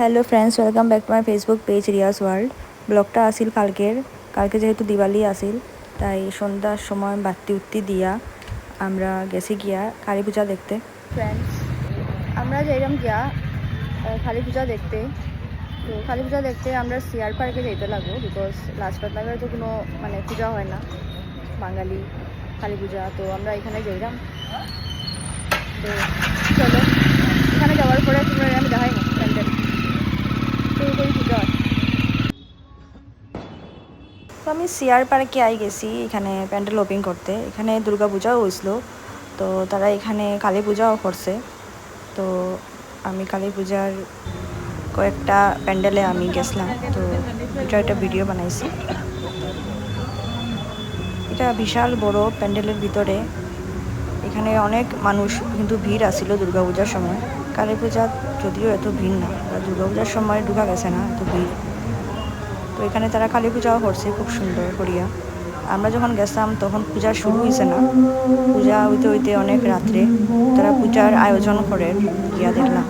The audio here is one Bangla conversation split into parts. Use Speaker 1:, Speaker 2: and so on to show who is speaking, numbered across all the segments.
Speaker 1: Hello friends welcome back to my Facebook page Riyas world ব্লগটা আসিল কালকের। কালকে যেহেতু দিওয়ালি আসিল, তাই সন্ধ্যার সময় বাতি উত্তি দিয়া আমরা গেছি গিয়া কালী পূজা দেখতে। ফ্রেন্ডস আমরা যাইলাম গিয়া কালী পূজা দেখতে। তো কালী পূজা দেখতে আমরা সিয়ার পার্কে যেতে লাগবো বিকজ লাজপাত নগরে তো কোনো মানে পূজা হয় না। বাঙালি কালী পূজা, তো আমরা এখানে যাইলাম তো চলো এখানে যাওয়ার পরে তোমরা আমি দেখাই না প্যান্ডেল শুরু করি পূজা তো আমি সিয়ার পার্কে আই গেছি এখানে প্যান্ডেল ওপেন করতে। এখানে দুর্গা পূজাও হয়েছিল তো তারা এখানে কালী পূজাও করছে। তো আমি কালী পূজার কয়েকটা প্যান্ডেলে আমি গেছিলাম। তো এটা একটা ভিডিও বানাইছি। এটা বিশাল বড় প্যান্ডেলের ভিতরে। এখানে অনেক মানুষ কিন্তু ভিড় আসছিল দুর্গাপূজার সময়। কালী পূজা যদিও এত ভিড় না দুর্গাপূজার সময় ঢুকা গেছে না, এত ভিড়। তো এখানে তারা কালী পূজাও করছে, খুব সুন্দর করিয়া। আমরা যখন গেছিলাম, তখন পূজা শুরু হয়েছে না। পূজা হইতে হইতে অনেক রাত্রে তারা পূজার আয়োজন করে, গিয়া দেখলাম।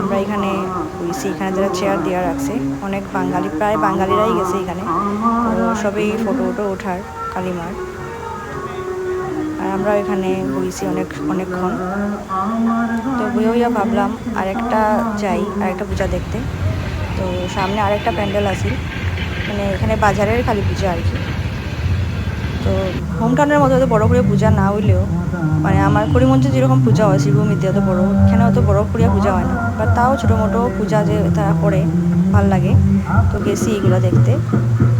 Speaker 1: আমরা এখানে হয়েছি এখানে যারা চেয়ার দেওয়া রাখছে। অনেক বাঙালি, প্রায় বাঙালিরাই গেছে এখানে। সবই ফটো ফটো ওঠার কালিমার। আর আমরা এখানে বইছি অনেক, অনেকক্ষণ। তো বই হইয়া ভাবলাম, আরেকটা যাই, আরেকটা পূজা দেখতে। তো সামনে আরেকটা প্যান্ডেল আছে। মানে এখানে বাজারের কালী পূজা আর কি। তো হোম টাউনের মতো অত বড় করে পূজা না হইলেও মানে আমার করিমঞ্চে যেরকম পূজা হয় শিবভূমিতে অত বড়, এখানে অত বড় করিয়া পূজা হয় না। বাট তাও ছোটো মোটো পূজা যে তারা করে, ভালো লাগে। তো গেছি এগুলো দেখতে।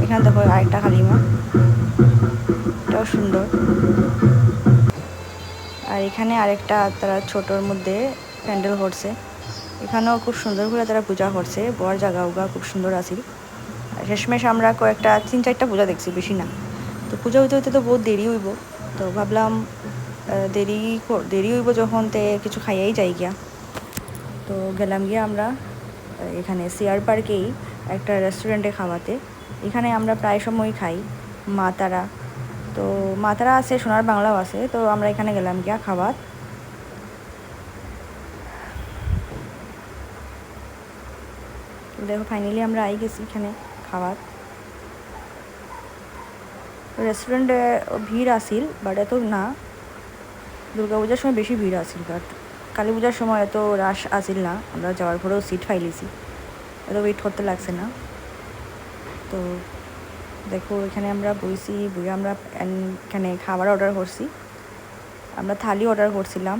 Speaker 1: এখানে দেখো আরেকটা কালিমা। এটাও সুন্দর। আর এখানে আরেকটা তারা ছোটোর মধ্যে প্যান্ডেল করছে। এখানেও খুব সুন্দর করে তারা পূজা করছে, বর জাগা উগা খুব সুন্দর আর শেষমেশ আমরা কয়েকটা, তিন চারটা পূজা দেখছি, বেশি না। তো পূজা হইতে হইতে তো বহুত দেরি হইব। তো ভাবলাম দেরি দেরি হইব যখন তে কিছু খাইয়াই যাই গিয়া। তো গেলাম গিয়া আমরা এখানে সিয়ার পার্কেই একটা রেস্টুরেন্টে খাওয়াতে। এখানে আমরা প্রায় সময় খাই মা তারা তো মাতারা আছে, সোনার বাংলাও আছে। তো আমরা এখানে গেলাম গিয়া খাবার দেখো ফাইনালি আমরা আই গেছি এখানে খাবার। রেস্টুরেন্টে ভিড় আসিল বাট এত না। দুর্গা পূজার সময় বেশি ভিড় আসিল বাট কালী পূজার সময় এত রাশ আসিল না। আমরা যাওয়ার পরেও সিট ফাইলিছি এত ওয়েট করতে লাগছে না। তো দেখো, এখানে আমরা বইছি বই আমরা এখানে খাবার অর্ডার করছি। আমরা থালি অর্ডার করছিলাম।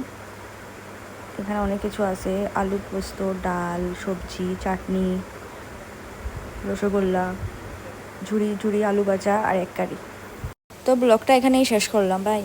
Speaker 1: এখানে অনেক কিছু আছে। আলু পোস্ত, ডাল, সবজি, চাটনি, রসগোল্লা, ঝুড়ি ঝুড়ি আলু ভাজা আর এক কারি। তো ব্লগটা এখানেই শেষ করলাম বাই